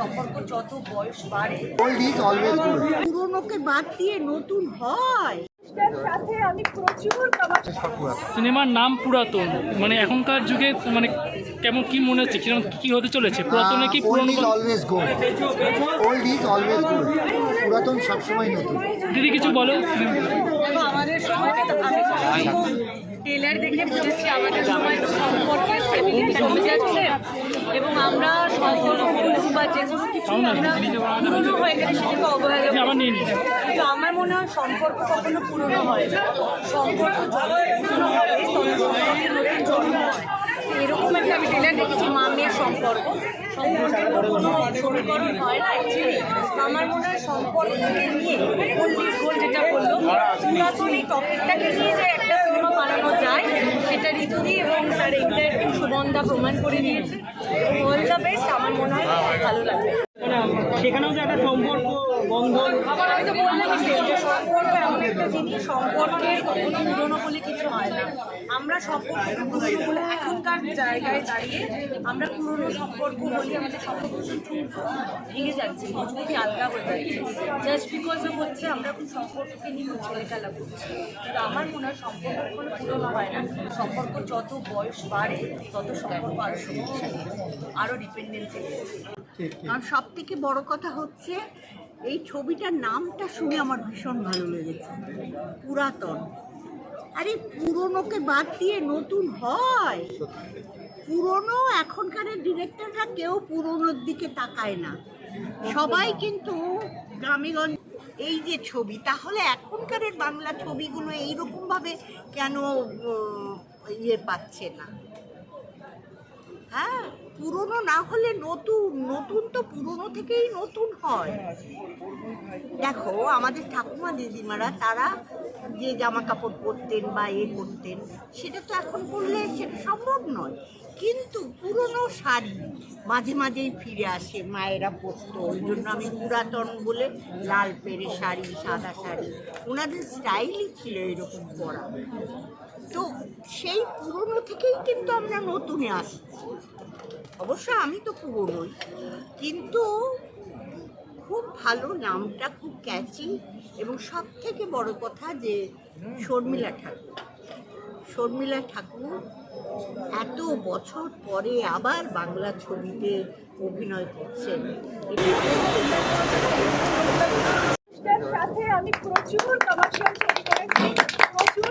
সম্পর্ক যত বয়স বাড়ে ওল্ড ইজ অলওয়েজ পুরনোকে বাদ দিয়ে নতুন হয়। সাথে আমি প্রচুর সিনেমার নাম পুরাতন। মানে এখনকার যুগে মানে কেমন কি মনে হচ্ছে? কীরকম কি হতে চলেছে? পুরাতনে কি পুরনো always old is always good পুরাতন সবসময় নতুন। দিদি কিছু বলো? দেখো আমাদের সময়টা তো টেলার দেখে বুঝেছি আমাদের সময় সম্পর্কে যাচ্ছে। এবং আমরা বা যে অবহেলা। কিন্তু আমার মনে হয় সম্পর্ক কখনো পুরনো হয় না সম্পর্ক সম্পর্কের নতুন জন্ম এরকম একটা আমি টেলার দেখেছি মা মেয়ের সম্পর্ক সম্পর্কের কোনো সমীকরণ হয় আমার মনে হয় সম্পর্ককে নিয়ে পল্লিশ যেটা বলল পুরাতন এই টপিকটাকে নিয়ে একটা সিনেমা বানানো যায়, সেটা ঋতুদি এবং তার এক্সাক্টিং সুবন্ধা প্রমাণ করে দিয়েছে দ্য বেস্ট আমার মনে হয় ভালো লাগবে। সেখানেও যে একটা সম্পর্ক বন্ধন? আমি তো বললামই সে যে সম্পর্ক এমন একটা জিনিস সম্পর্কের কখনো পুরনো বলে কিছু হয় না। আমরা সম্পর্ক পুরনো বলে জায়গায় দাঁড়িয়ে আমরা পুরনো সম্পর্ক বলি, আমাদের সম্পর্ক ভেঙে যাচ্ছে মজবুতি আলগা হয়ে যাচ্ছে। জাস্ট বিকজ হচ্ছে, আমরা এখন সম্পর্ককে নিয়ে ছেলে খেলা করছি। কিন্তু আমার মনে হয় সম্পর্ক কোনো পুরনো হয় না। সম্পর্ক যত বয়স বাড়ে, তত সম্পর্ক আরও শক্তিশালী আরও ডিপেন্ডেন্সি আর সব থেকে বড় কথা হচ্ছে, এই ছবিটার নামটা শুনে আমার ভীষণ ভালো লেগেছে। পুরাতন। আরে পুরনোকে বাদ দিয়ে নতুন হয়। পুরনো এখনকার ডিরেক্টররা কেউ পুরনোর দিকে তাকায় না। সবাই কিন্তু গ্রামেগঞ্জ এই যে ছবি, তাহলে এখনকার বাংলা ছবিগুলো এইরকমভাবে কেন ইয়ে পাচ্ছে না? হ্যাঁ পুরনো না হলে নতুন নতুন তো পুরনো থেকেই নতুন হয়। দেখো, আমাদের ঠাকুমা দিদিমারা তারা যে জামা কাপড় পরতেন বা এ করতেন, সেটা তো এখন পরলে সেটা সম্ভব নয়। কিন্তু পুরনো শাড়ি মাঝে মাঝেই ফিরে আসে, মায়েরা পরতো। ওই জন্য আমি পুরাতন বলে লাল পেরে শাড়ি, সাদা শাড়ি, ওনাদের স্টাইলই ছিল এরকম পরা। তো সেই পুরনো থেকেই কিন্তু আমরা নতুনে আসছি। অবশ্য আমি তো পুরনোই। কিন্তু খুব ভালো নামটা, খুব ক্যাচি এবং সব থেকে বড় কথা যে শর্মিলা ঠাকুর। শর্মিলা ঠাকুর এত বছর পরে আবার বাংলা ছবিতে অভিনয় করছেন। সাথে আমি প্রচুর প্রচুর